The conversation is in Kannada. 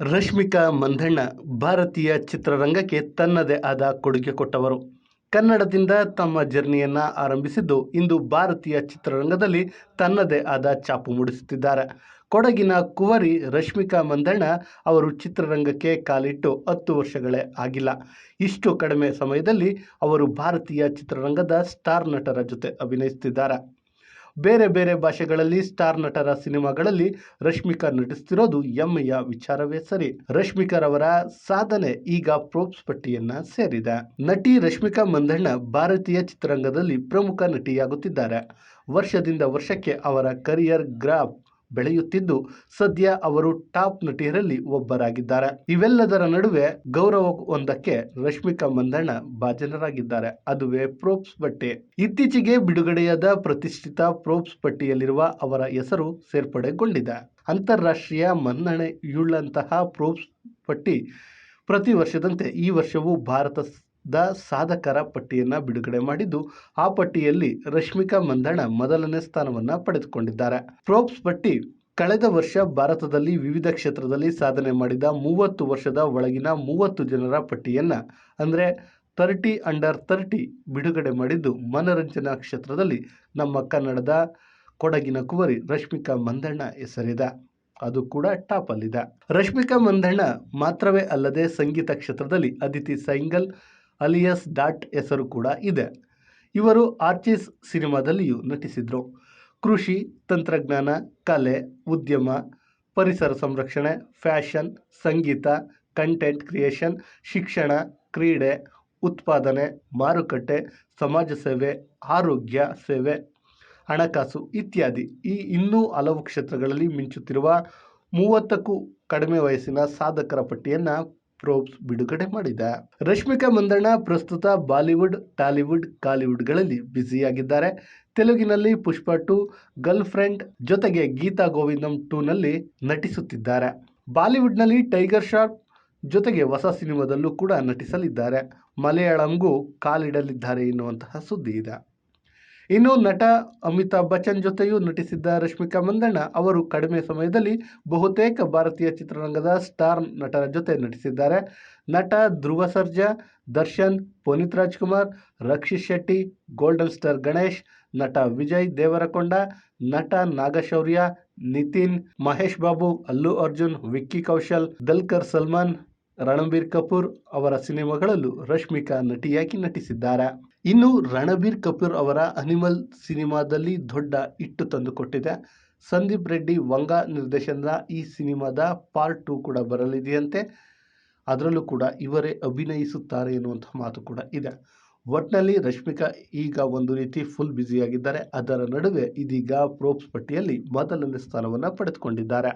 ರಶ್ಮಿಕಾ ಮಂದಣ್ಣ ಭಾರತೀಯ ಚಿತ್ರರಂಗಕ್ಕೆ ತನ್ನದೇ ಆದ ಕೊಡುಗೆ ಕೊಟ್ಟವರು. ಕನ್ನಡದಿಂದ ತಮ್ಮ ಜರ್ನಿಯನ್ನು ಆರಂಭಿಸಿದ್ದು ಇಂದು ಭಾರತೀಯ ಚಿತ್ರರಂಗದಲ್ಲಿ ತನ್ನದೇ ಆದ ಛಾಪು ಮೂಡಿಸುತ್ತಿದ್ದಾರೆ. ಕೊಡಗಿನ ಕುವರಿ ರಶ್ಮಿಕಾ ಮಂದಣ್ಣ ಅವರು ಚಿತ್ರರಂಗಕ್ಕೆ ಕಾಲಿಟ್ಟು ಹತ್ತು ವರ್ಷಗಳೇ ಆಗಿಲ್ಲ. ಇಷ್ಟು ಕಡಿಮೆ ಸಮಯದಲ್ಲಿ ಅವರು ಭಾರತೀಯ ಚಿತ್ರರಂಗದ ಸ್ಟಾರ್ ನಟರ ಜೊತೆ ಅಭಿನಯಿಸುತ್ತಿದ್ದಾರೆ. ಬೇರೆ ಬೇರೆ ಭಾಷೆಗಳಲ್ಲಿ ಸ್ಟಾರ್ ನಟರ ಸಿನಿಮಾಗಳಲ್ಲಿ ರಶ್ಮಿಕಾ ನಟಿಸ್ತಿರೋದು ಹೆಮ್ಮೆಯ ವಿಚಾರವೇ ಸರಿ. ರಶ್ಮಿಕಾರವರ ಸಾಧನೆ ಈಗ ಪ್ರೋಪ್ಸ್ ಪಟ್ಟಿಯನ್ನ ಸೇರಿದೆ. ನಟಿ ರಶ್ಮಿಕಾ ಮಂದಣ್ಣ ಭಾರತೀಯ ಚಿತ್ರರಂಗದಲ್ಲಿ ಪ್ರಮುಖ ನಟಿಯಾಗುತ್ತಿದ್ದಾರೆ. ವರ್ಷದಿಂದ ವರ್ಷಕ್ಕೆ ಅವರ ಕರಿಯರ್ ಗ್ರಾಫ್ ಬೆಳೆಯುತ್ತಿದ್ದು, ಸದ್ಯ ಅವರು ಟಾಪ್ ನಟಿಯರಲ್ಲಿ ಒಬ್ಬರಾಗಿದ್ದಾರೆ. ಇವೆಲ್ಲದರ ನಡುವೆ ಗೌರವ ಒಂದಕ್ಕೆ ರಶ್ಮಿಕಾ ಮಂದಣ್ಣ ಭಾಜನರಾಗಿದ್ದಾರೆ. ಅದುವೇ ಪ್ರೋಪ್ಸ್ ಪಟ್ಟಿ ಇತ್ತೀಚೆಗೆ ಬಿಡುಗಡೆಯಾದ ಪ್ರತಿಷ್ಠಿತ ಪ್ರೋಪ್ಸ್ ಪಟ್ಟಿಯಲ್ಲಿರುವ ಅವರ ಹೆಸರು ಸೇರ್ಪಡೆಗೊಂಡಿದೆ. ಅಂತಾರಾಷ್ಟ್ರೀಯ ಮನ್ನಣೆಯುಳ್ಳಂತಹ ಪ್ರೋಪ್ಸ್ ಪಟ್ಟಿ ಪ್ರತಿ ವರ್ಷದಂತೆ ಈ ವರ್ಷವೂ ಭಾರತದ ಸಾಧಕರ ಪಟ್ಟಿಯನ್ನು ಬಿಡುಗಡೆ ಮಾಡಿದ್ದು, ಆ ಪಟ್ಟಿಯಲ್ಲಿ ರಶ್ಮಿಕಾ ಮಂದಣ್ಣ ಮೊದಲನೇ ಸ್ಥಾನವನ್ನು ಪಡೆದುಕೊಂಡಿದ್ದಾರೆ. ಪ್ರೋಪ್ಸ್ ಪಟ್ಟಿ ಕಳೆದ ವರ್ಷ ಭಾರತದಲ್ಲಿ ವಿವಿಧ ಕ್ಷೇತ್ರದಲ್ಲಿ ಸಾಧನೆ ಮಾಡಿದ ಮೂವತ್ತು ವರ್ಷದ ಒಳಗಿನ ಮೂವತ್ತು ಜನರ ಪಟ್ಟಿಯನ್ನು, ಅಂದರೆ ತರ್ಟಿ ಅಂಡರ್ ತರ್ಟಿ ಬಿಡುಗಡೆ ಮಾಡಿದ್ದು ಮನರಂಜನಾ ಕ್ಷೇತ್ರದಲ್ಲಿ ನಮ್ಮ ಕನ್ನಡದ ಕೊಡಗಿನ ಕುವರಿ ರಶ್ಮಿಕಾ ಮಂದಣ್ಣ ಹೆಸರಿದೆ. ಅದು ಕೂಡ ಟಾಪಲ್ಲಿದೆ. ರಶ್ಮಿಕಾ ಮಂದಣ್ಣ ಮಾತ್ರವೇ ಅಲ್ಲದೆ ಸಂಗೀತ ಕ್ಷೇತ್ರದಲ್ಲಿ ಅದಿತಿ ಸೈಂಗಲ್ ಅಲಿಯಸ್ ಡಾಟ್ ಹೆಸರು ಕೂಡ ಇದೆ. ಇವರು ಆರ್ಚಿಸ್ ಸಿನಿಮಾದಲ್ಲಿಯೂ ನಟಿಸಿದರು. ಕೃಷಿ, ತಂತ್ರಜ್ಞಾನ, ಕಲೆ, ಉದ್ಯಮ, ಪರಿಸರ ಸಂರಕ್ಷಣೆ, ಫ್ಯಾಷನ್, ಸಂಗೀತ, ಕಂಟೆಂಟ್ ಕ್ರಿಯೇಷನ್, ಶಿಕ್ಷಣ, ಕ್ರೀಡೆ, ಉತ್ಪಾದನೆ, ಮಾರುಕಟ್ಟೆ, ಸಮಾಜ ಸೇವೆ, ಆರೋಗ್ಯ ಸೇವೆ, ಹಣಕಾಸು ಇತ್ಯಾದಿ. ಈ ಇನ್ನೂ ಹಲವು ಕ್ಷೇತ್ರಗಳಲ್ಲಿ ಮಿಂಚುತ್ತಿರುವ ಮೂವತ್ತಕ್ಕೂ ಕಡಿಮೆ ವಯಸ್ಸಿನ ಸಾಧಕರ ಪಟ್ಟಿಯನ್ನು ಪ್ರೋಬ್ಸ್ ಬಿಡುಗಡೆ ಮಾಡಿದೆ. ರಶ್ಮಿಕಾ ಮಂದಣ್ಣ ಪ್ರಸ್ತುತ ಬಾಲಿವುಡ್, ಟಾಲಿವುಡ್, ಕಾಲಿವುಡ್ಗಳಲ್ಲಿ ಬ್ಯುಸಿಯಾಗಿದ್ದಾರೆ. ತೆಲುಗಿನಲ್ಲಿ ಪುಷ್ಪ ಟು, ಗರ್ಲ್ ಫ್ರೆಂಡ್ ಜೊತೆಗೆ ಗೀತಾ ಗೋವಿಂದಂ ಟೂನಲ್ಲಿ ನಟಿಸುತ್ತಿದ್ದಾರೆ. ಬಾಲಿವುಡ್ನಲ್ಲಿ ಟೈಗರ್ ಶಾರ್ಪ್ ಜೊತೆಗೆ ಹೊಸ ಸಿನಿಮಾದಲ್ಲೂ ಕೂಡ ನಟಿಸಲಿದ್ದಾರೆ. ಮಲಯಾಳಂಗೂ ಕಾಲಿಡಲಿದ್ದಾರೆ ಎನ್ನುವಂತಹ ಸುದ್ದಿ ಇದೆ. ಇನ್ನು ನಟ ಅಮಿತಾಬ್ ಬಚ್ಚನ್ ಜೊತೆಯೂ ನಟಿಸಿದ್ದ ರಶ್ಮಿಕಾ ಮಂದಣ್ಣ ಅವರು ಕಡಿಮೆ ಸಮಯದಲ್ಲಿ ಬಹುತೇಕ ಭಾರತೀಯ ಚಿತ್ರರಂಗದ ಸ್ಟಾರ್ ನಟರ ಜೊತೆ ನಟಿಸಿದ್ದಾರೆ. ನಟ ಧ್ರುವ ಸರ್ಜಾ, ದರ್ಶನ್, ಪುನೀತ್ ರಾಜ್ಕುಮಾರ್, ರಕ್ಷಿತ್ ಶೆಟ್ಟಿ, ಗೋಲ್ಡನ್ ಸ್ಟಾರ್ ಗಣೇಶ್, ನಟ ವಿಜಯ್ ದೇವರಕೊಂಡ, ನಟ ನಾಗಶೌರ್ಯ, ನಿತಿನ್, ಮಹೇಶ್ ಬಾಬು, ಅಲ್ಲು ಅರ್ಜುನ್, ವಿಕ್ಕಿ ಕೌಶಲ್, ದಲ್ಕರ್ ಸಲ್ಮಾನ್ ರಣಬೀರ್ ಕಪೂರ್ ಅವರ ಸಿನಿಮಾಗಳಲ್ಲೂ ರಶ್ಮಿಕಾ ನಟಿಯಾಗಿ ನಟಿಸಿದ್ದಾರೆ. ಇನ್ನು ರಣಬೀರ್ ಕಪೂರ್ ಅವರ ಅನಿಮಲ್ ಸಿನಿಮಾದಲ್ಲಿ ದೊಡ್ಡ ಇಟ್ಟು ತಂದುಕೊಟ್ಟಿದೆ. ಸಂದೀಪ್ ರೆಡ್ಡಿ ವಂಗ ನಿರ್ದೇಶನದ ಈ ಸಿನಿಮಾದ ಪಾರ್ಟ್ ಟೂ ಕೂಡ ಬರಲಿದೆಯಂತೆ. ಅದರಲ್ಲೂ ಕೂಡ ಇವರೇ ಅಭಿನಯಿಸುತ್ತಾರೆ ಎನ್ನುವಂಥ ಮಾತು ಕೂಡ ಇದೆ. ಒಟ್ಟಿನಲ್ಲಿ ರಶ್ಮಿಕಾ ಈಗ ಒಂದು ರೀತಿ ಫುಲ್ ಬ್ಯುಸಿಯಾಗಿದ್ದಾರೆ ಅದರ ನಡುವೆ ಇದೀಗ ಪ್ರೋಪ್ಸ್ ಪಟ್ಟಿಯಲ್ಲಿ ಮೊದಲನೇ ಸ್ಥಾನವನ್ನು ಪಡೆದುಕೊಂಡಿದ್ದಾರೆ.